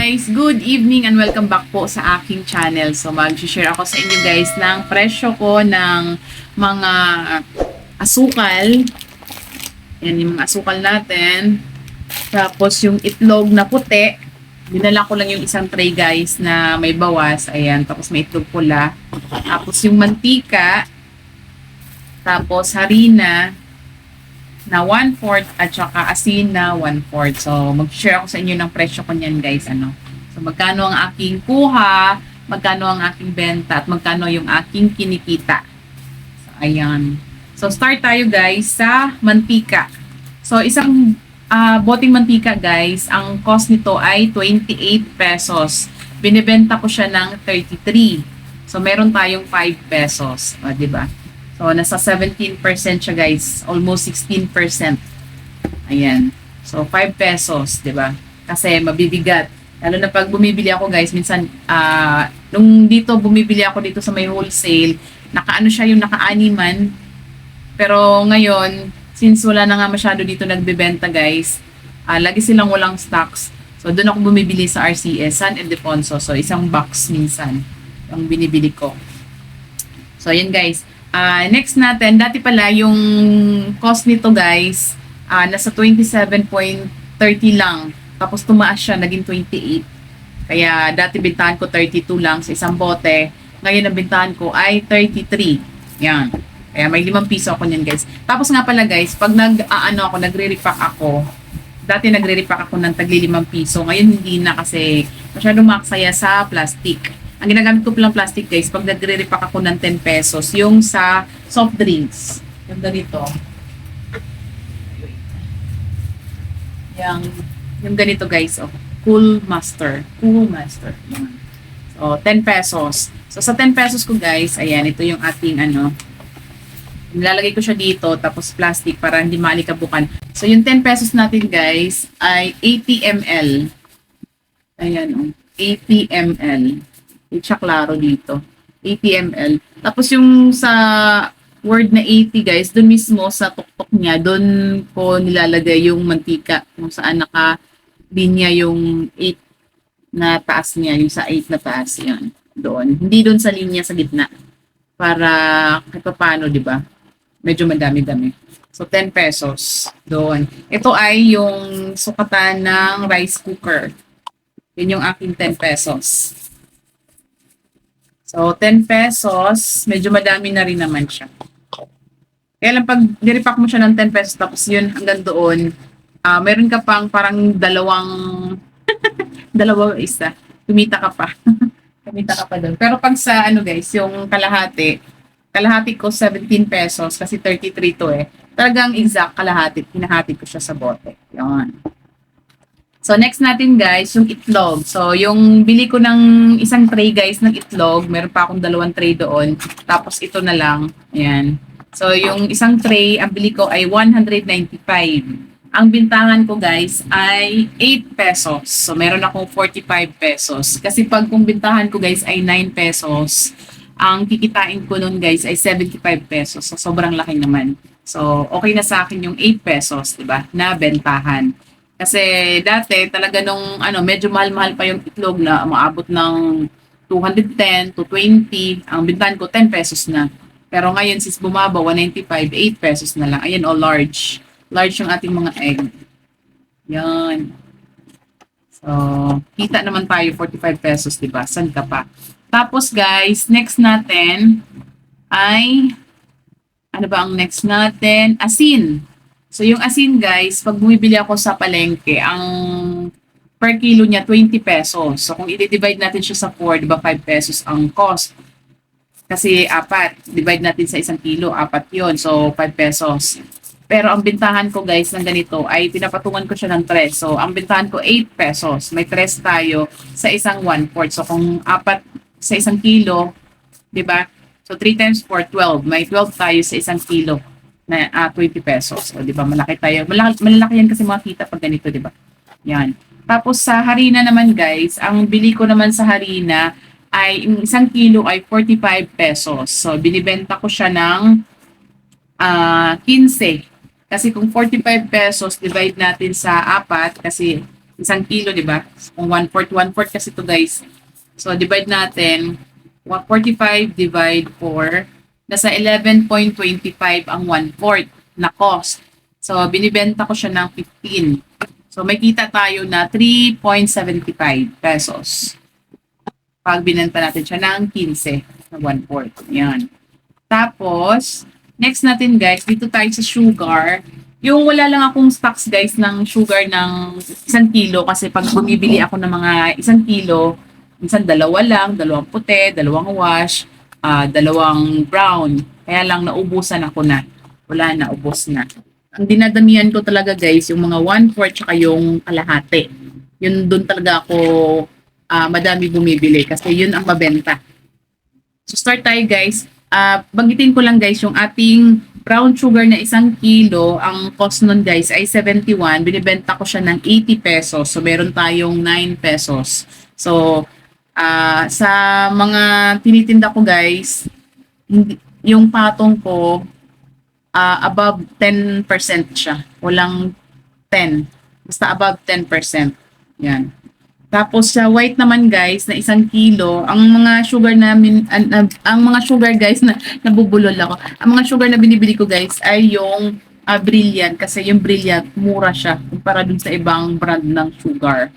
Guys, good evening and welcome back po sa aking channel. So mag-share ako sa inyo guys ng presyo ko ng mga asukal. Yan yung mga asukal natin. Tapos yung itlog na puti. Dinala ko lang yung isang tray guys na may bawas. Ayan. Tapos may itlog pula. Tapos yung mantika. Tapos harina na 1/4 at saka asin na 1/4. So, mag-share ako sa inyo ng presyo ko niyan, guys. Ano? So, magkano ang aking kuha, magkano ang aking benta, at magkano yung aking kinikita. So, ayan. So, start tayo, guys, sa mantika. So, isang ah, boteng mantika, guys, ang cost nito ay 28 pesos. Binibenta ko siya ng 33. So, meron tayong 5 pesos. O, di ba? So, nasa 17% siya guys. Almost 16%. Ayan. So, 5 pesos, di ba? Kasi mabibigat. Lalo na pag bumibili ako guys, minsan, ah nung dito, bumibili ako dito sa may wholesale, nakaano siya yung nakaaniman. Pero ngayon, since wala na nga masyado dito nagbebenta guys, ah lagi silang walang stocks. So, doon ako bumibili sa RCS, San Ildefonso. So, isang box minsan yung binibili ko. So, ayan guys. Ah, next natin, dati pala yung cost nito guys, ah nasa 27.30 lang. Tapos tumaas siya, naging 28. Kaya dati bintahan ko 32 lang sa isang bote. Ngayon ang bintahan ko ay 33. Yan. Kaya may 5 piso ako niyan guys. Tapos nga pala guys, pag nag aano ako, nagre-repack ako, dati nagre-repack ako ng tagli 5 piso. Ngayon hindi na kasi masyadong maksaya sa plastic. Ang ginagamit ko palang plastic guys, pag nagre-repack ako ng 10 pesos, yung sa soft drinks. Yung ganito. Yung, yung ganito guys, oh. Cool Master. Cool Master. Yan. So, 10 pesos. So, sa 10 pesos ko guys, ayan, ito yung ating ano, nilalagay ko siya dito, tapos plastic para hindi malikabukan. So, yung 10 pesos natin guys, ay 80 ml. Ayan, oh. 80 ml. Itcha klaro dito. 80 ml. Tapos yung sa word na 80 guys, dun mismo sa tuktok niya, dun ko nilalagay yung mantika kung saan naka linya yung 8 na taas niya, yung sa 8 na taas yan. Doon. Hindi doon sa linya sa gitna. Para kahit pa paano, di ba? Medyo madami-dami. So, 10 pesos. Doon. Ito ay yung sukatan ng rice cooker. Yun yung aking 10 pesos. So, 10 pesos, medyo madami na rin naman siya. Kaya lang pag niripak mo siya ng 10 pesos, tapos yun hanggang doon, ah meron ka pang parang dalawang, dalawang isa. Kumita ka pa. Kumita ka pa doon. Pero pag sa ano guys, yung kalahati, kalahati ko 17 pesos kasi 33 to eh. Talagang exact kalahati, hinahati ko siya sa bote. Yan. So, next natin guys, yung itlog. So, yung bili ko ng isang tray guys ng itlog, meron pa akong dalawang tray doon. Tapos ito na lang. Ayan. So, yung isang tray, ang bili ko ay 195. Ang bintangan ko guys ay 8 pesos. So, meron akong 45 pesos. Kasi pag kung bintahan ko guys ay 9 pesos, ang kikitain ko nun guys ay 75 pesos. So, sobrang laki naman. So, okay na sa akin yung 8 pesos, di ba, na bentahan. Kasi dati talaga nung ano, medyo mahal-mahal pa yung itlog na maabot ng 210 to 20. Ang bintahan ko 10 pesos na. Pero ngayon since bumaba 195, 8 pesos na lang. Ayan o, large. Large yung ating mga egg. Yan. So, kita naman tayo 45 pesos, 'di ba? San ka pa? Tapos guys, next natin ay ano ba ang next natin? Asin. So, yung asin, guys, pag bumibili ako sa palengke, ang per kilo niya, 20 pesos. So, kung i-divide natin siya sa 4, di ba, 5 pesos ang cost. Kasi apat, divide natin sa isang kilo, apat yon So, 5 pesos. Pero ang bintahan ko, guys, ng ganito, ay pinapatungan ko siya ng 3. So, ang bintahan ko, 8 pesos. May 3 tayo sa isang 1 4 So, kung apat sa isang kilo, di ba? So, 3 times 4, 12. May 12 tayo sa isang kilo na ah, 20 pesos. O, di ba? Malaki tayo. Malaki, malalaki yan kasi mga kita pag ganito, di ba? Yan. Tapos sa harina naman, guys, ang bili ko naman sa harina ay isang kilo ay 45 pesos. So, binibenta ko siya ng ah 15. Kasi kung 45 pesos, divide natin sa apat, kasi isang kilo, di ba? Kung 1/4, 1/4 kasi to guys. So, divide natin. 145 divide 4. Nasa 11.25 ang 1/4 na cost. So, binibenta ko siya ng 15. So, may kita tayo na 3.75 pesos. Pag binenta natin siya ng 15 na 1/4. Yan. Tapos, next natin guys, dito tayo sa sugar. Yung wala lang akong stocks guys ng sugar ng isang kilo kasi pag bumibili ako ng mga isang kilo, minsan dalawa lang, dalawang puti, dalawang wash, ah, dalawang brown. Kaya lang naubusan ako na. Wala na, ubos na. Ang dinadamihan ko talaga guys, yung mga 1/4 tsaka yung kalahati. Yun doon talaga ako ah, madami bumibili kasi yun ang mabenta. So start tayo guys. Ah, banggitin ko lang guys yung ating brown sugar na isang kilo, ang cost nun guys ay 71. Binibenta ko siya ng 80 pesos. So meron tayong 9 pesos. So ah, sa mga tinitinda ko guys, yung patong ko ah, above 10% siya. Walang 10. Basta above 10%. Yan. Tapos sa white naman guys na isang kilo, ang mga sugar namin an, an- ang mga sugar guys na nabubulol ako. Ang mga sugar na binibili ko guys ay yung ah, brilliant kasi yung brilliant mura siya kumpara dun sa ibang brand ng sugar.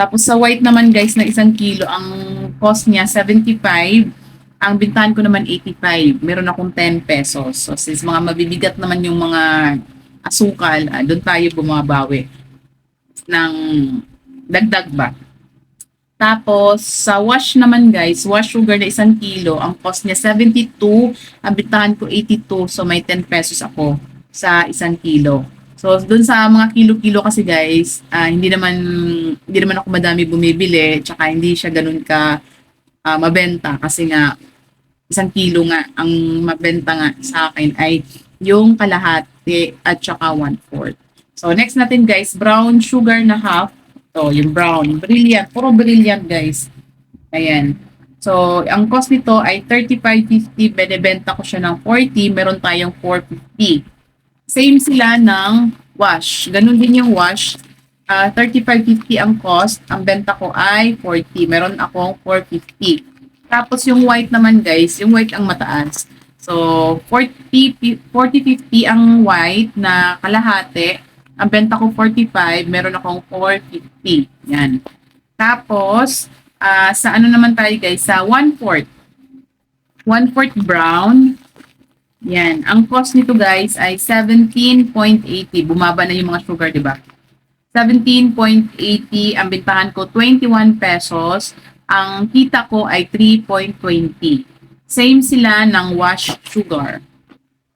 Tapos sa white naman guys na isang kilo, ang cost niya 75. Ang bintahan ko naman 85. Meron akong 10 pesos. So since mga mabibigat naman yung mga asukal, ah, doon tayo bumabawi ng dagdag ba. Tapos, sa wash naman guys, wash sugar na isang kilo, ang cost niya 72, ang bintahan ko 82, so may 10 pesos ako sa isang kilo. So, dun sa mga kilo-kilo kasi guys, ah, hindi naman hindi naman ako madami bumibili, tsaka hindi siya ganun ka ah, mabenta kasi nga isang kilo nga ang mabenta nga sa akin ay yung kalahati at tsaka one-fourth. So, next natin guys, brown sugar na half. So, yung brown. Brilliant. Puro brilliant, guys. Ayan. So, ang cost nito ay 35.50. Benebenta ko siya ng 40. Meron tayong 450. Same sila ng wash. Ganun din yung wash. Ah, 35.50 ang cost. Ang benta ko ay 40. Meron akong 450. Tapos yung white naman, guys. Yung white ang mataas. So, 40, 40.50 ang white na kalahati. Ang benta ko 45, meron akong 450. Yan. Tapos, ah, sa ano naman tayo guys, sa 1/4. 1/4 brown. Yan. Ang cost nito guys ay 17.80. Bumaba na yung mga sugar, di ba? 17.80. Ang bintahan ko 21 pesos. Ang kita ko ay 3.20. Same sila ng wash sugar.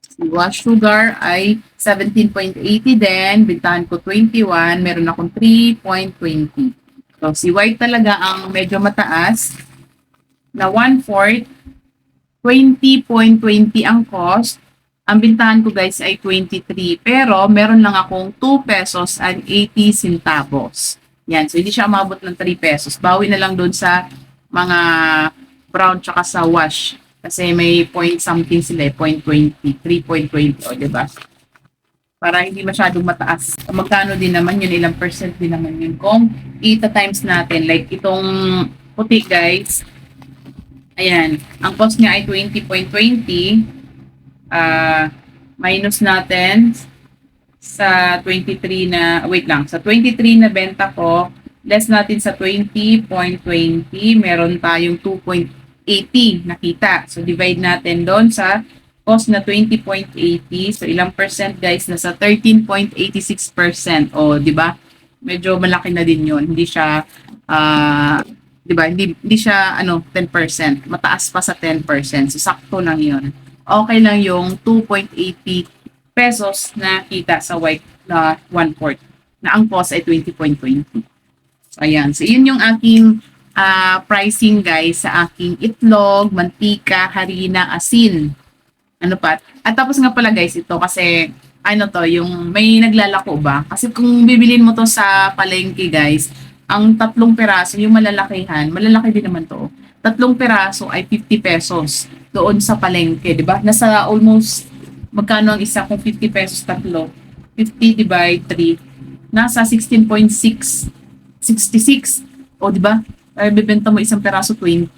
Si wash sugar ay 17.80 din. Bintahan ko 21. Meron akong 3.20. So, si white talaga ang medyo mataas na 1/4. 20.20 ang cost. Ang bintahan ko guys ay 23. Pero meron lang akong 2 pesos and 80 centavos. Yan. So, hindi siya umabot ng 3 pesos. Bawi na lang doon sa mga brown tsaka sa wash. Kasi may point something sila, eh, point 20, 3.20, o, di ba? Para hindi masyadong mataas. Magkano din naman yun, ilang percent din naman yun. Kung ita times natin, like itong puti guys, ayan, ang cost niya ay 20.20, ah, minus natin sa 23 na, wait lang, sa 23 na benta ko, less natin sa 20.20, meron tayong 2.80 nakita. So, divide natin doon sa cost na 20.80. So, ilang percent guys? Nasa 13.86%. O, di ba? Medyo malaki na din yon Hindi siya, ah, di ba? Hindi, hindi siya, ano, 10%. Mataas pa sa 10%. So, sakto lang yon Okay lang yung 2.80 pesos na kita sa white na 1/4 na ang cost ay 20.20. So, ayan. So, yun yung aking ah, pricing guys sa aking itlog, mantika, harina, asin. Ano pa? At tapos nga pala guys, ito kasi ano to, yung may naglalako ba? Kasi kung bibilin mo to sa palengke guys, ang tatlong peraso, yung malalakihan, malalaki din naman to. Tatlong peraso ay 50 pesos doon sa palengke, di ba? Nasa almost, magkano ang isa kung 50 pesos tatlo? 50 divide 3. Nasa 16.6 66. O, di ba? Eh, bibenta mo isang peraso 20.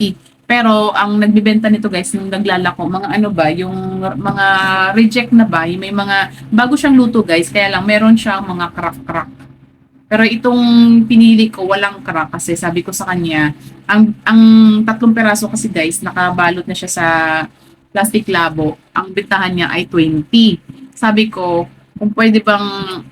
Pero ang nagbibenta nito guys, yung naglalako, mga ano ba, yung mga reject na ba, may mga, bago siyang luto guys, kaya lang meron siyang mga crack-crack. Pero itong pinili ko, walang crack kasi sabi ko sa kanya, ang, ang tatlong peraso kasi guys, nakabalot na siya sa plastic labo. Ang bentahan niya ay 20. Sabi ko, kung pwede bang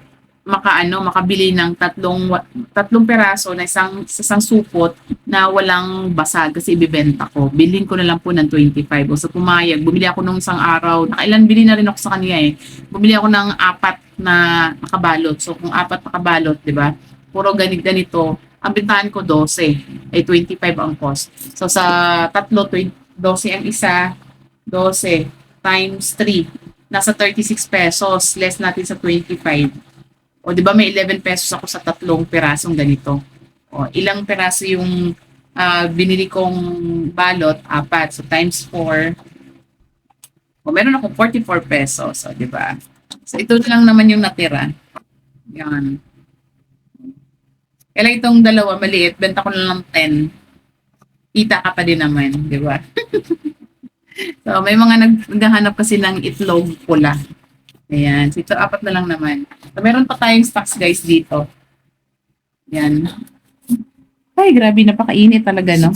makaano makabili ng tatlong tatlong peraso na isang sa isang supot na walang basag kasi ibebenta ko. Bilhin ko na lang po ng 25. O so pumayag, bumili ako nung isang araw. Nakailan bili na rin ako sa kanya eh. Bumili ako ng apat na nakabalot. So kung apat nakabalot, 'di ba? Puro ganit ganito. Ang bentahan ko 12, ay 25 ang cost. So sa tatlo 20, 12 ang isa, 12 times 3 nasa 36 pesos less natin sa 25 o, di ba may 11 pesos ako sa tatlong pirasong ganito. O, ilang peraso yung ah, binili kong balot? Apat. So, times 4. O, meron akong 44 pesos. O, di ba? So, ito lang naman yung natira. Yan. Kaya itong dalawa, maliit. Benta ko na lang 10. Kita ka pa din naman. Di ba? so, may mga nag- naghahanap kasi ng itlog pula. Ayan. So, ito apat na lang naman. So, meron pa tayong stocks guys dito. Yan. Ay, grabe, napakainit talaga, no?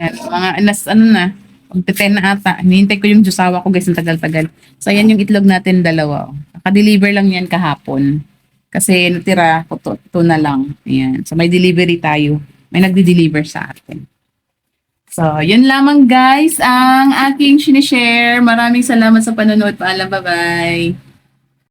Yan, mga alas, ano na, pagteten na ata. Hinihintay ko yung jusawa ko guys, ang tagal-tagal. So, ayan yung itlog natin dalawa. Naka-deliver lang yan kahapon. Kasi natira ko to, to na lang. Ayan. So, may delivery tayo. May nagde-deliver sa atin. So, yun lamang guys ang aking sinishare. Maraming salamat sa panonood. Paalam, bye-bye.